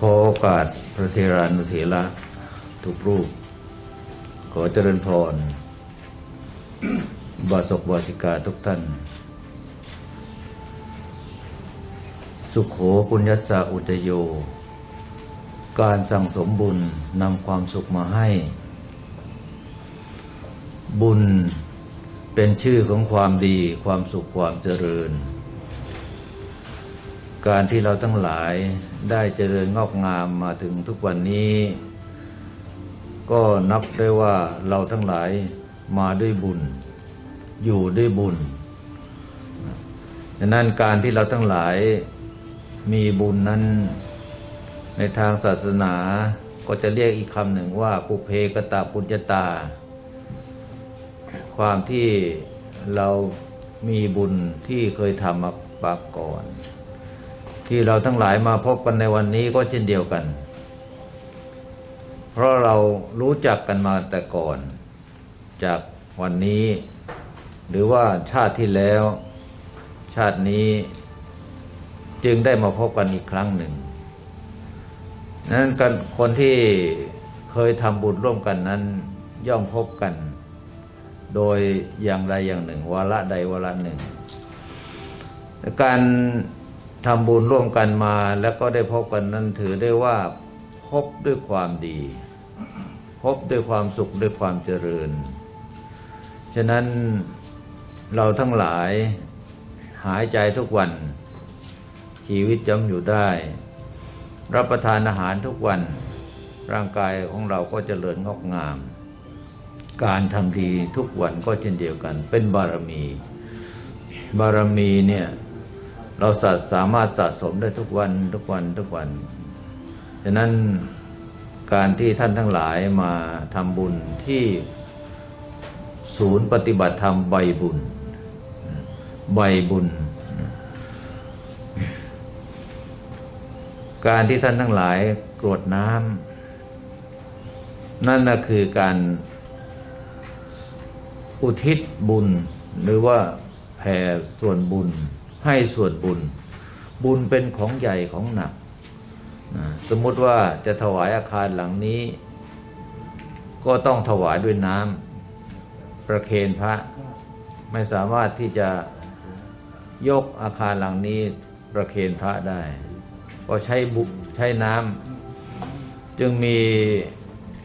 ขอโอกาสพระเทรานุเถระทุกรูป ขอเจริญพรบาศกบาสิกาทุกท่าน สุขโขปุญญสสาอุตโย การสั่งสมบุญนำความสุขมาให้ บุญเป็นชื่อของความดีความสุขความเจริญ การที่เราทั้งหลายได้เจริญงอกงามมาถึงทุกวันนี้ ก็นับได้ว่าเราทั้งหลายมาด้วยบุญ อยู่ด้วยบุญดังนั้นการที่เราทั้งหลายมีบุญนั้นในทางศาสนาก็จะเรียกอีกคำหนึ่งว่าปุเพกตาปุญญาตา ความที่เรามีบุญที่เคยทำมาปากก่อน ที่เราทั้งหลายมาพบกันในวันนี้ก็เช่นเดียวกัน เพราะเรารู้จักกันมาแต่ก่อน จากวันนี้ หรือว่าชาติที่แล้ว ชาตินี้จึงได้มาพบกันอีกครั้งหนึ่ง นั้นกันคนที่เคยทำบุญร่วมกันนั้นย่อมพบกัน โดยอย่างใดอย่างหนึ่งวาระใดวาระหนึ่ง การ ทำบุญร่วมกันมาแล้วก็ได้พบกันนั้นถือได้ว่าพบด้วยความดี พบด้วยความสุขด้วยความเจริญ ฉะนั้นเราทั้งหลายหายใจทุกวัน ชีวิตจำอยู่ได้ รับประทานอาหารทุกวัน ร่างกายของเราก็เจริญงอกงาม การทำดีทุกวันก็เช่นเดียวกัน เป็นบารมี บารมีเนี่ย เราสะสามารถสะสมได้ทุกวันทุกวันทุกวันฉะนั้นการที่ท่านทั้งหลายมาทำบุญที่ศูนย์ปฏิบัติธรรมใบบุญ ใบบุญ การที่ท่านทั้งหลายกรวดน้ำนั่นนะคือการอุทิศบุญหรือว่าแผ่ส่วนบุญ ให้ส่วนบุญ บุญเป็นของใหญ่ของหนัก สมมติว่าจะถวายอาคารหลังนี้ ก็ต้องถวายด้วยน้ำประเคนพระ ไม่สามารถที่จะยกอาคารหลังนี้ประเคนพระได้ ก็ใช้บุใช้น้ำจึงมี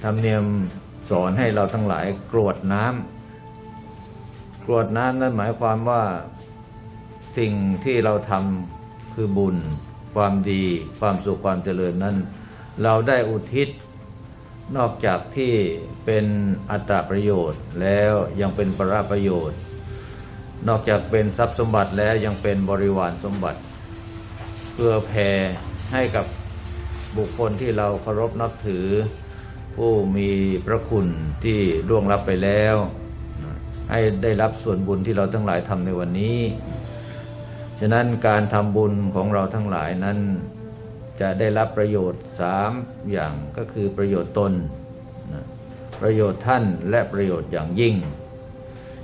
ธรรมเนียมสอนให้เราทั้งหลายกรวดน้ำกรวดน้ำนั่นหมายความว่า สิ่งที่เราทำคือบุญ ความดี ความสุขความเจริญนั้น เราได้อุทิศนอกจากที่เป็นอัตราประโยชน์แล้วยังเป็นประประโยชน์ นอกจากเป็นทรัพย์สมบัติแล้วยังเป็นบริวารสมบัติ เพื่อแผ่ให้กับบุคคลที่เราเคารพนับถือ ผู้มีพระคุณที่ล่วงลับไปแล้ว ให้ได้รับส่วนบุญที่เราทั้งหลายทำในวันนี้ ฉะนั้นการทำบุญของเราทั้งหลายนั้น จะได้รับประโยชน์สามอย่างก็คือประโยชน์ตนนะประโยชน์ท่านและประโยชน์อย่างยิ่ง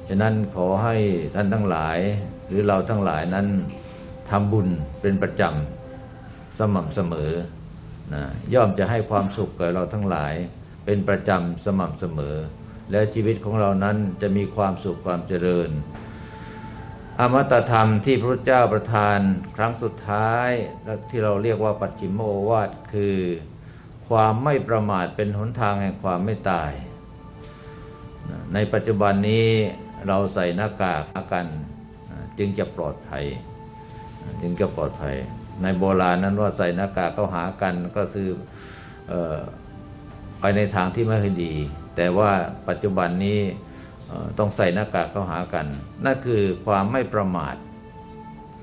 ฉะนั้นขอให้ท่านทั้งหลายหรือเราทั้งหลายนั้นทำบุญเป็นประจำสม่ำเสมอนะย่อมจะให้ความสุขแก่เราทั้งหลาย เป็นประจำสม่ำเสมอ และชีวิตของเรานั้นจะมีความสุขความเจริญ อมตะธรรมที่พระพุทธเจ้าประทานครั้งสุดท้ายที่เราเรียกว่าปัจฉิมโอวาทคือ ความไม่ประมาทเป็นหนทางแห่งความไม่ตาย ในปัจจุบันนี้เราใส่หน้ากากกันจึงจะปลอดภัย จึงจะปลอดภัย ในโบราณนั้นว่าใส่หน้ากากเข้าหากันก็คือออไปในทางที่ไม่ค่อยดี แต่ว่าปัจจุบันนี้ ต้องใส่หน้ากากเข้าหากัน นั่นคือความไม่ประมาท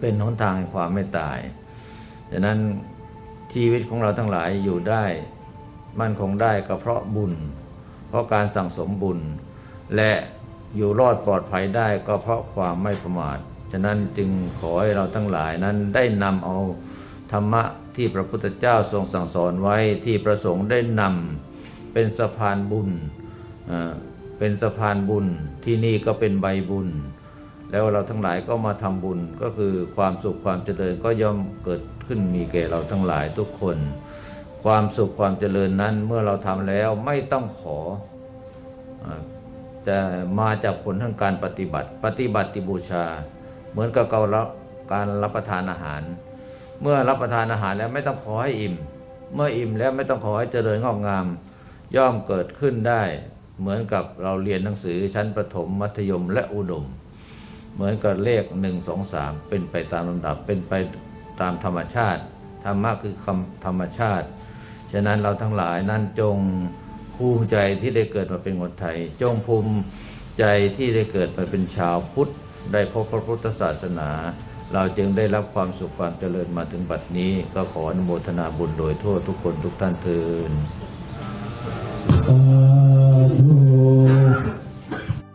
เป็นหนทางแห่งความไม่ตายดังนั้นชีวิตของเราทั้งหลายอยู่ได้มั่นคงได้ก็เพราะบุญ เพราะการสั่งสมบุญ และอยู่รอดปลอดภัยได้ก็เพราะความไม่ประมาท ฉะนั้นจึงขอให้เราทั้งหลายนั้นได้นำเอาธรรมะที่พระพุทธเจ้าทรงสั่งสอนไว้ที่ประสงค์ได้นำเป็นสะพานบุญ เป็นสะพานบุญที่นี่ก็เป็นใบบุญ แล้วเราทั้งหลายก็มาทำบุญก็คือความสุขความเจริญก็ย่อมเกิดขึ้นมีแก่เราทั้งหลายทุกคน ความสุขความเจริญนั้นเมื่อเราทำแล้วไม่ต้องขอจะมาจากผลทางการปฏิบัติ ปฏิบัติบูชา เหมือนกับเรารับการรับประทานอาหาร เมื่อรับประทานอาหารแล้วไม่ต้องขอให้อิ่ม เมื่ออิ่มแล้วไม่ต้องขอให้เจริญงอกงาม ย่อมเกิดขึ้นได้ เหมือนกับเราเรียนหนังสือชั้นประถมมัธยมและอุดม เหมือนกับเลขหนึ่งสองสามเป็นไปตามลำดับเป็นไปตามธรรมชาติ ธรรมะคือคำธรรมชาติ ฉะนั้นเราทั้งหลายนั้นจงภูมิใจที่ได้เกิดมาเป็นคนไทย จงภูมิใจที่ได้เกิดมาเป็นชาวพุทธ ได้พบพระพุทธศาสนา เราจึงได้รับความสุขความเจริญมาถึงบัดนี้ ก็ขออนุโมทนาบุญโดยทั่วทุกคนทุกท่านเทิน